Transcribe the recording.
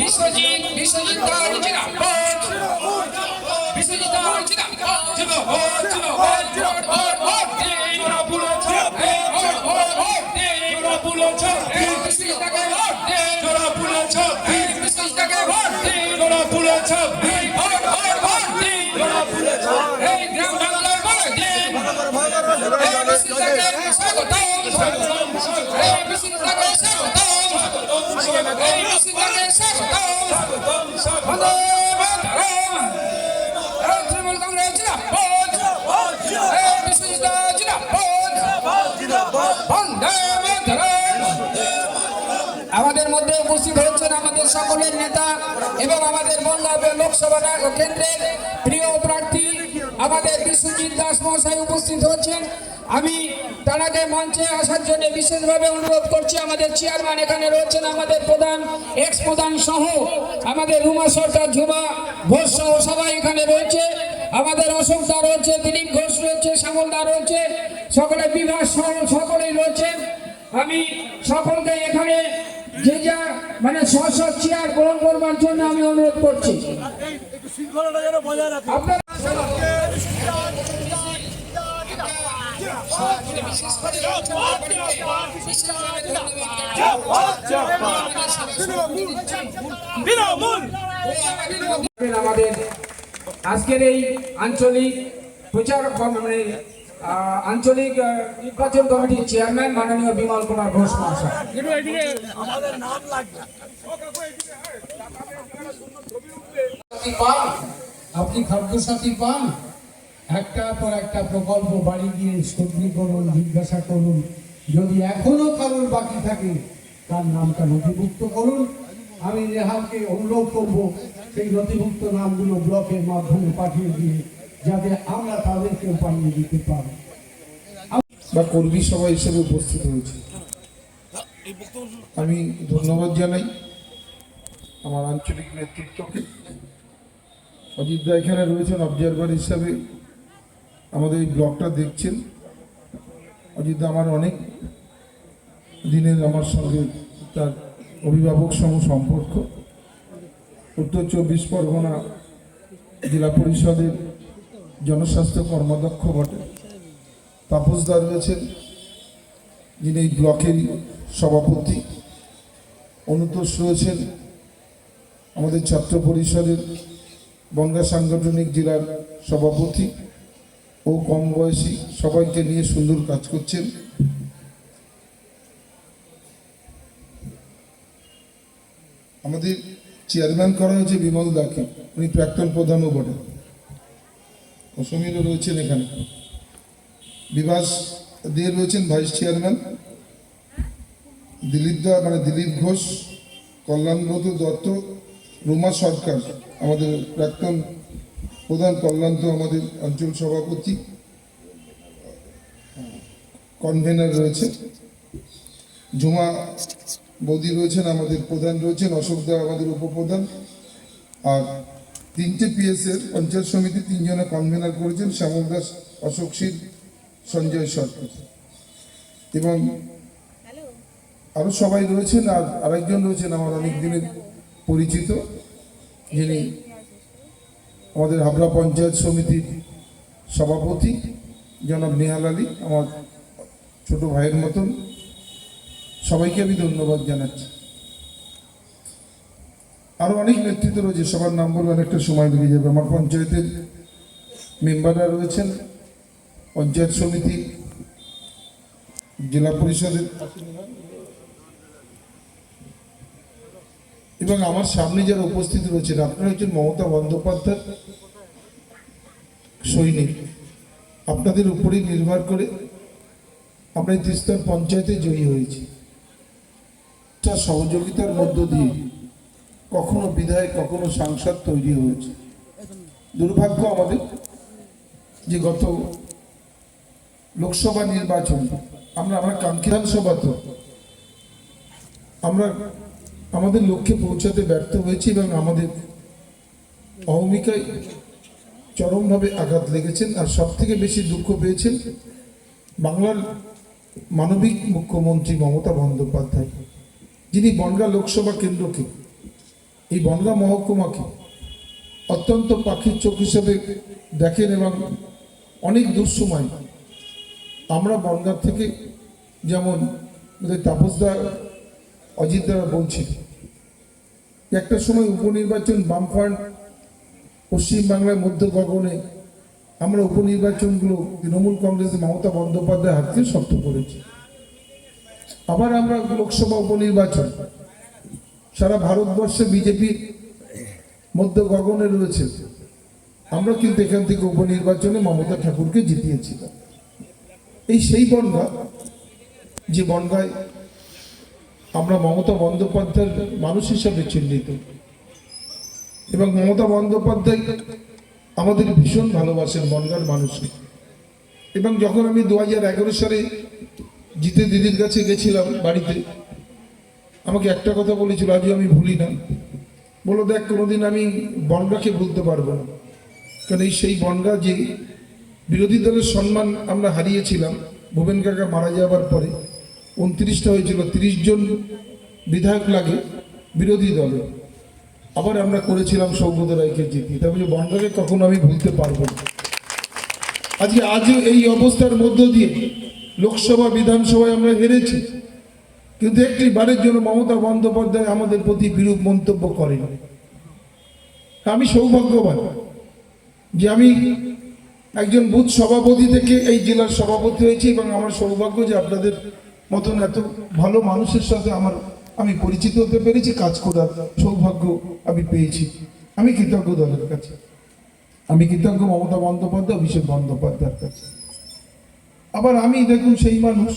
বিশ্বজিৎ বিশ্বজিৎ বিশ্বজিৎ দাস জিন্দাবাদ জিন্দাবাদ জিন্দাবাদ জিন্দাবাদ তোরা তোরা বলেছ বিশ্বজিৎ দাকে ভোট তোরা বলেছ বিশ্বজিৎ দাকে ভোট দে তোরা বলেছ ভোট ভোট ভোট তোরা এই গ্রাম বাংলার ভোট দে এই বিশ্বজিৎ দাকে স্বাগত এই বিশ্বজিৎ আমাদের মধ্যে উপস্থিত হচ্ছেন আমাদের সকলের নেতা এবং আমাদের বনগাঁ লোকসভা কেন্দ্রের প্রিয় প্রার্থী আমাদের বিশ্বজিৎ দাস মহাশয় উপস্থিত হচ্ছেন আমি তারাকে মঞ্চে আসার জন্য বিশেষভাবে অনুরোধ করছি, আমাদের চেয়ারম্যান এখানে রয়েছেন আমাদের প্রধান এক্স প্রধান সহ আমাদের রুমা সরকার, ঝুমা ঘোষ সহ সবাই এখানে রয়েছে। আমাদের অশোক দা রয়েছে, দিলীপ ঘোষ রয়েছে, শ্যামল দা রয়েছে সকলে সহ সকলেই রয়েছেন আমি সকলকে এখানে যে যা মানে স্ব চেয়ার গ্রহণ করবার জন্য আমি অনুরোধ করছি আমাদের আজকের এই আঞ্চলিক প্রচার মানে আঞ্চলিক নির্বাচন কমিটির চেয়ারম্যান মাননীয় বিমল কুমার ঘোষ মহাশয়। আমাদের নাম লাগবে। পান? আপনি খাদ্য সাথী পান? একটা পর একটা প্রকল্প বাড়ি গিয়ে সবজি করুন জিজ্ঞাসা করুন। যদি এখনও কারোর বাকি থাকে তার নামটা নথিভুক্ত করুন। আমি নেহালকে অনুরোধ করব সেই নথিভুক্ত নামগুলো ব্লকের মাধ্যমে পাঠিয়ে দিয়ে যাতে আমরা তাদেরকেও পাঠিয়ে দিতে পারি। বা কর্মী সভা হিসেবে উপস্থিত হয়েছে। আমি ধন্যবাদ জানাই আমার আঞ্চলিক নেতৃত্বকে। অজিতদা এখানে রয়েছেন অবজারভার হিসাবে। আমাদের এই ব্লকটা দেখছেন। অজিতদা আমার অনেক দিনের আমার সঙ্গে তার অভিভাবক সহ সম্পর্ক। উত্তর চব্বিশ পরগনা জেলা পরিষদের জনস্বাস্থ্য কর্মদক্ষ বটে। তাপস তাপসদা রয়েছেন, যিনি এই ব্লকেরই সভাপতি। অনুতোষ রয়েছেন, আমাদের ছাত্র পরিষদের বনগা সাংগঠনিক জেলার সভাপতি ও কম বয়সী, সবাইকে নিয়ে সুন্দর কাজ করছেন। আমাদের চেয়ারম্যান করা হয়েছে বিমল দাকে, উনি প্রাক্তন প্রধানও বটে। অসমীরও রয়েছেন এখানে। বিভাস দিয়ে রয়েছেন ভাইস চেয়ারম্যান। দিলীপ দা মানে দিলীপ ঘোষ কল্যাণব্রত দত্ত, রুমা সরকার, আমাদের প্রাক্তন প্রধান কল্যাণ আমাদের অঞ্চল সভাপতি কনভেনার রয়েছে। জুমা বৌদি রয়েছেন, আমাদের প্রধান রয়েছেন, অশোক দা আমাদের উপপ্রধান। আর তিনটে পিএস এর পঞ্চায়েত সমিতি তিনজনে কনভেনার করেছেন শ্যামল দাস অশোক শীল সঞ্জয় সরকার এবং আরও সবাই রয়েছেন আর আরেকজন রয়েছেন আমার অনেক দিনের পরিচিত যিনি আমাদের হাবড়া পঞ্চায়েত সমিতির সভাপতি জনাব নেহাল আলী আমার ছোট ভাইয়ের মতন। সবাইকে আমি ধন্যবাদ জানাচ্ছি। আরও অনেক নেতৃত্ব রয়েছে, সবার নাম বলে অনেকটা সময় লেগে যাবে। আমার পঞ্চায়েতের মেম্বাররা রয়েছেন, পঞ্চায়েত সমিতি, জেলা পরিষদের। এবং আমার সামনে যারা উপস্থিত রয়েছেন, আপনারা হচ্ছেন মমতা বন্দ্যোপাধ্যায় সৈনিক। আপনাদের উপরেই নির্ভর করে আমরা এই তিস্তার পঞ্চায়েতে জয়ী হয়েছি। তার সহযোগিতার মধ্য দিয়ে কখনো বিধায়ক কখনো সাংসদ তৈরি হয়েছে। দুর্ভাগ্য আমাদের যে গত লোকসভা নির্বাচন, আমরা আমরা বিধানসভা তো, আমরা আমাদের লক্ষ্যে পৌঁছাতে ব্যর্থ হয়েছি এবং আমাদের অহমিকায় চরমভাবে আঘাত লেগেছেন আর সব থেকে বেশি দুঃখ পেয়েছেন বাংলার মানবিক মুখ্যমন্ত্রী মমতা বন্দ্যোপাধ্যায়, যিনি বনগা লোকসভা কেন্দ্রকে এই বনগা মহকুমাকে অত্যন্ত পাখির চোখ হিসেবে দেখেন এবং অনেক দুঃসময় আমরা বনগাঁ থেকে যেমন আমাদের তাপসদা অজিত দ্বারা বলছি একটা সময় উপনির্বাচন বামফ্রন্ট পশ্চিমবাংলার মধ্য গগনে আমরা উপনির্বাচনগুলো তৃণমূল কংগ্রেস মমতা বন্দ্যোপাধ্যায় হাতকে শক্ত করেছি। আবার আমরা লোকসভা উপনির্বাচন সারা ভারতবর্ষে বিজেপির মধ্য গগনে রয়েছে। আমরা কিন্তু এখান থেকে উপনির্বাচনে মমতা ঠাকুরকে জিতিয়েছিলাম। এই সেই বনগা, যে বনগায় আমরা মমতা বন্দ্যোপাধ্যায়ের মানুষ হিসাবে চিহ্নিত। এবং মমতা বন্দ্যোপাধ্যায় আমাদের ভীষণ ভালোবাসেন বনগার মানুষকে। এবং যখন আমি দু হাজার এগারো সালে জিতে দিদির কাছে গেছিলাম বাড়িতে আমাকে একটা কথা বলেছিল, আজও আমি ভুলি না। বলো দেখ, কোনোদিন আমি বনগাকে ভুলতে পারব না। কারণ এই সেই বনগা যে বিরোধী দলের সম্মান আমরা হারিয়েছিলাম ভুবেন কাকা মারা যাওয়ার পরে উনত্রিশটা হয়েছিল, তিরিশ জন বিধায়ক লাগে বিরোধী দলে। আবার আমরা করেছিলাম সৌগত রায়কে জিতি। তবে যে বনগাকে কখনো আমি ভুলতে পারব না। আজকে আজও এই অবস্থার মধ্য দিয়ে লোকসভা, বিধানসভায় আমরা হেরেছি। কিন্তু একটি বারের জন্য মমতা বন্দ্যোপাধ্যায় আমাদের প্রতি বিরূপ মন্তব্য করেন। আমি সৌভাগ্যবান যে আমি একজন বুথ সভাপতি থেকে এই জেলার সভাপতি হয়েছি এবং আমার সৌভাগ্য যে আপনাদের মতন এত ভালো মানুষের সাথে আমার, আমি পরিচিত হতে পেরেছি, কাজ করার সৌভাগ্য আমি পেয়েছি। আমি কৃতজ্ঞ দলের কাছে। আমি কৃতজ্ঞ মমতা বন্দ্যোপাধ্যায়, অভিষেক বন্দ্যোপাধ্যায়ের কাছে। আবার আমি দেখুন সেই মানুষ